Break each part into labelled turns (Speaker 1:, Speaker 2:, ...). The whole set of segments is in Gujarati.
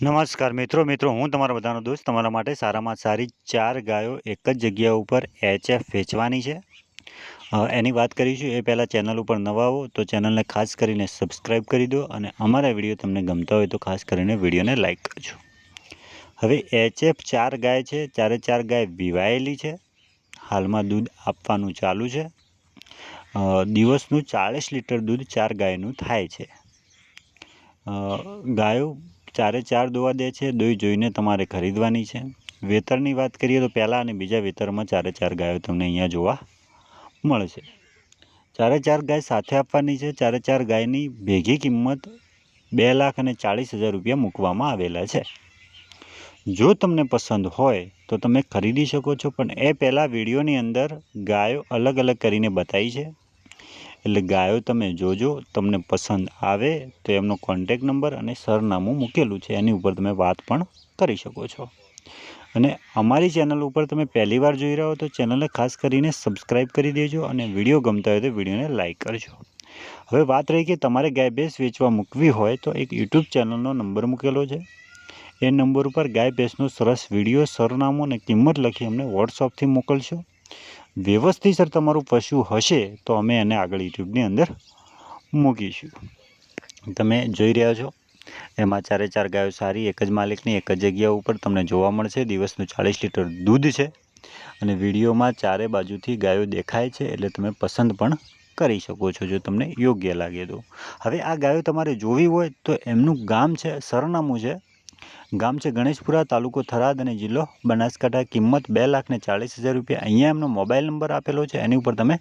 Speaker 1: નમસ્કાર મિત્રો મિત્રો, હું તમારા બધાનો દોસ્ત. તમારા માટે સારામાં સારી ચાર ગાયો એક જ જગ્યા ઉપર એચએફ વેચવાની છે. એની વાત કરીશું. એ પહેલાં ચેનલ ઉપર નવા હો તો ચેનલને ખાસ કરીને સબસ્ક્રાઈબ કરી દો અને અમારા વીડિયો તમને ગમતા હોય તો ખાસ કરીને વિડીયોને લાઇક કરજો. હવે એચએફ ચાર ગાય છે. ચારે ચાર ગાય વિવાયેલી છે. હાલમાં દૂધ આપવાનું ચાલુ છે. દિવસનું ચાળીસ લીટર દૂધ ચાર ગાયનું થાય છે. ગાયો ચારે ચાર દોવા દે છે, દોઈ જોઈને તમારે ખરીદવાની છે. વેતરની વાત કરીએ તો પહેલાં અને બીજા વેતરમાં ચારે ચાર ગાયો તમને અહીંયા જોવા મળશે. ચારે ચાર ગાય સાથે આપવાની છે. ચારે ચાર ગાયની ભેગી કિંમત બે લાખ અને ચાળીસ હજાર રૂપિયા મૂકવામાં આવેલા છે. જો તમને પસંદ હોય તો તમે ખરીદી શકો છો, પણ એ પહેલાં વિડીયોની અંદર ગાયો અલગ અલગ કરીને બતાવી છે. એટલે ગાયો તમે જોજો, તમને પસંદ આવે તો એમનો કોન્ટેક નંબર અને સરનામું મૂકેલું છે. એની ઉપર તમે વાત પણ કરી શકો છો. અને અમારી ચેનલ ઉપર તમે પહેલી વાર જોઈ રહ્યા તો ચેનલને ખાસ કરીને સબસ્ક્રાઈબ કરી દેજો અને વીડિયો ગમતા હોય તો વિડીયોને લાઇક કરજો. હવે વાત રહી કે તમારે ગાય ભેંસ વેચવા મૂકવી હોય તો એક યુટ્યુબ ચેનલનો નંબર મૂકેલો છે. એ નંબર ઉપર ગાય ભેંસનો સરસ વીડિયો સરનામું અને કિંમત લખી અમને વોટ્સઅપથી મોકલશો. વ્યવસ્થિત સર તમારું પશુ હશે તો અમે એને આગળ યુટ્યુબની અંદર મૂકીશું. તમે જોઈ રહ્યા છો, એમાં ચારે ચાર ગાયો સારી, એક જ માલિકની, એક જ જગ્યા ઉપર તમને જોવા મળશે. દિવસનું ચાલીસ લીટર દૂધ છે અને વિડીયોમાં ચારે બાજુથી ગાયો દેખાય છે એટલે તમે પસંદ પણ કરી શકો છો જો તમને યોગ્ય લાગે તો. હવે આ ગાયો તમારે જોવી હોય તો એમનું ગામ છે, સરનામું છે. ગામ છે ગણેશપુરા, તાલુકો થરાદ અને જિલ્લો બનાસકાંઠા. કિંમત બે લાખ ને ચાળીસ હજાર રૂપિયા. અહીંયા એમનો મોબાઈલ નંબર આપેલો છે. એની ઉપર તમે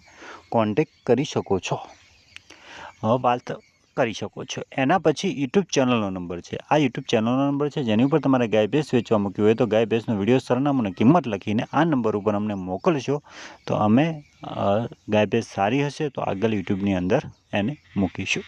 Speaker 1: કોન્ટેક કરી શકો છો. વાત કરી શકો છો. એના પછી યુટ્યુબ ચેનલનો નંબર છે. આ યુટ્યુબ ચેનલનો નંબર છે. જેની ઉપર તમારે ગાય ભેંસ વેચવા મૂક્યું હોય તો ગાય ભેંસનો વીડિયો સરનામું અને કિંમત લખીને આ નંબર ઉપર અમને મોકલશો, તો અમે ગાય ભેંસ સારી હશે તો આગળ યુટ્યુબની અંદર એને મૂકીશું.